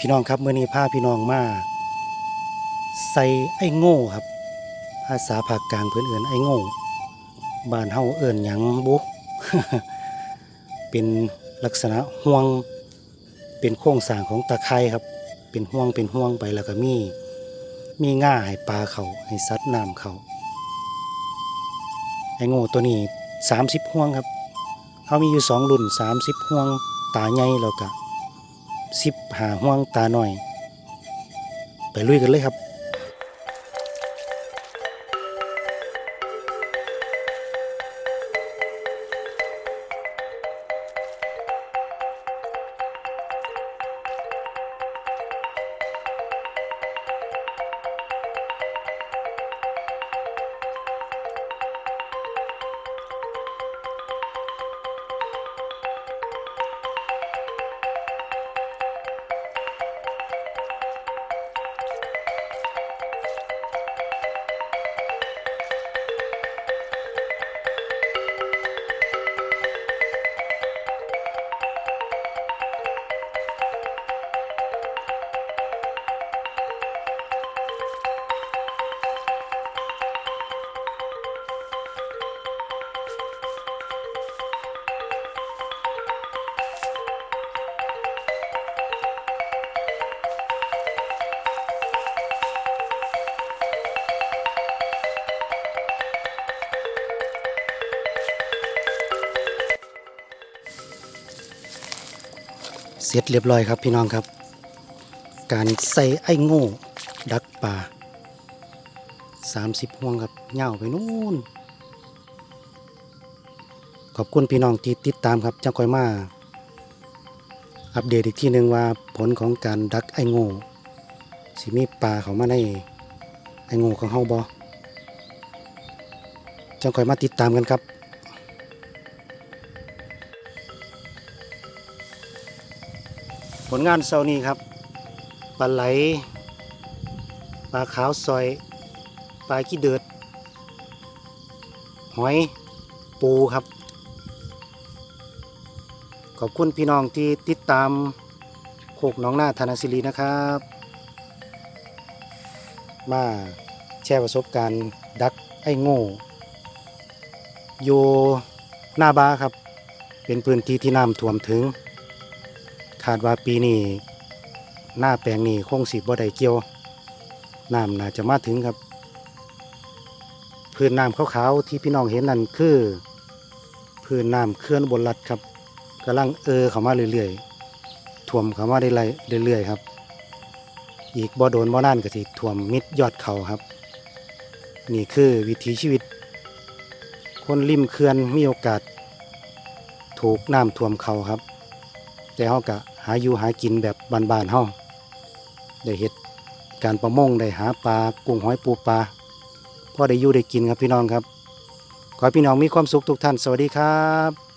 พี่น้องครับเมื่อนี้พาพี่น้องมาใส่ไอ้โง่ครับ ภาษาภาคกลางเพื่อนเอื่นไอ้โง่บ้านเฮาเอิ่นหยังบุเป็นลักษณะห่วงเป็นโครงสร้างของตะไคร่ครับ เป็นห่วงเป็นห่วงไปแล้วก็มีมีง่าให้ปลาเขาให้สัตว์น้ำเขาไอ้โง่ตัวนี้ 30ห่วงครับเขามีอยู่สองรุ่น 30ห่วงตาใหญ่แล้วก็ สิบหาห่วงตาหน่อย ไปลุยกันเลยครับ เสร็จเรียบร้อยครับพี่น้องครับ การใส่ไอ้โง่ดักปลา30ห่วงครับเง่าไปนู่น ขอบคุณพี่น้องที่ติดตามครับจังคอยมา อัปเดตอีกทีหนึ่งว่าผลของการดักไอ้โง่สิมีปลาเขามาในไอ้โง่ของเฮาบ่จังคอยมาติดตามกันครับ ผลงานเซานี้ครับปลาไหลปลาขาวซอยปลาขี้เดือด หอยปูครับ ขอบคุณพี่น้องที่ติดตามโคกน้องหน้าธนศิรีนะครับ มาแชร์ประสบการณ์ดักไอ้โง่อยู่หน้าบ้าครับ เป็นพื้นที่ที่น้ำท่วมถึง ดว่าปีนี้หน้าแปลงนี้คงสิบ่ได้เกี่ยวน้ำน่าจะมาถึงครับ พื้นน้ำขาวๆที่พี่น้องเห็นนั่นคือ พื้นน้ำเคลื่อนบนลัดครับกำลังเออเข้ามาเรื่อยๆท่วมเข้ามาได้เรื่อยๆครับ อีกบ่โดนบ่นานก็สิท่วมมิดยอดเขาครับ นี่คือวิถีชีวิต คนริมเขื่อนมีโอกาส ถูกน้ำท่วมเขาครับ แต่เฮาก็าอยู่หากินแบบบ้านๆเฮาได้เห็ดการประมงได้หาปลากุ้งหอยปูปลาพอได้อยู่ได้กินครับพี่น้องครับ ขอให้พี่น้องมีความสุขทุกท่านสวัสดีครับ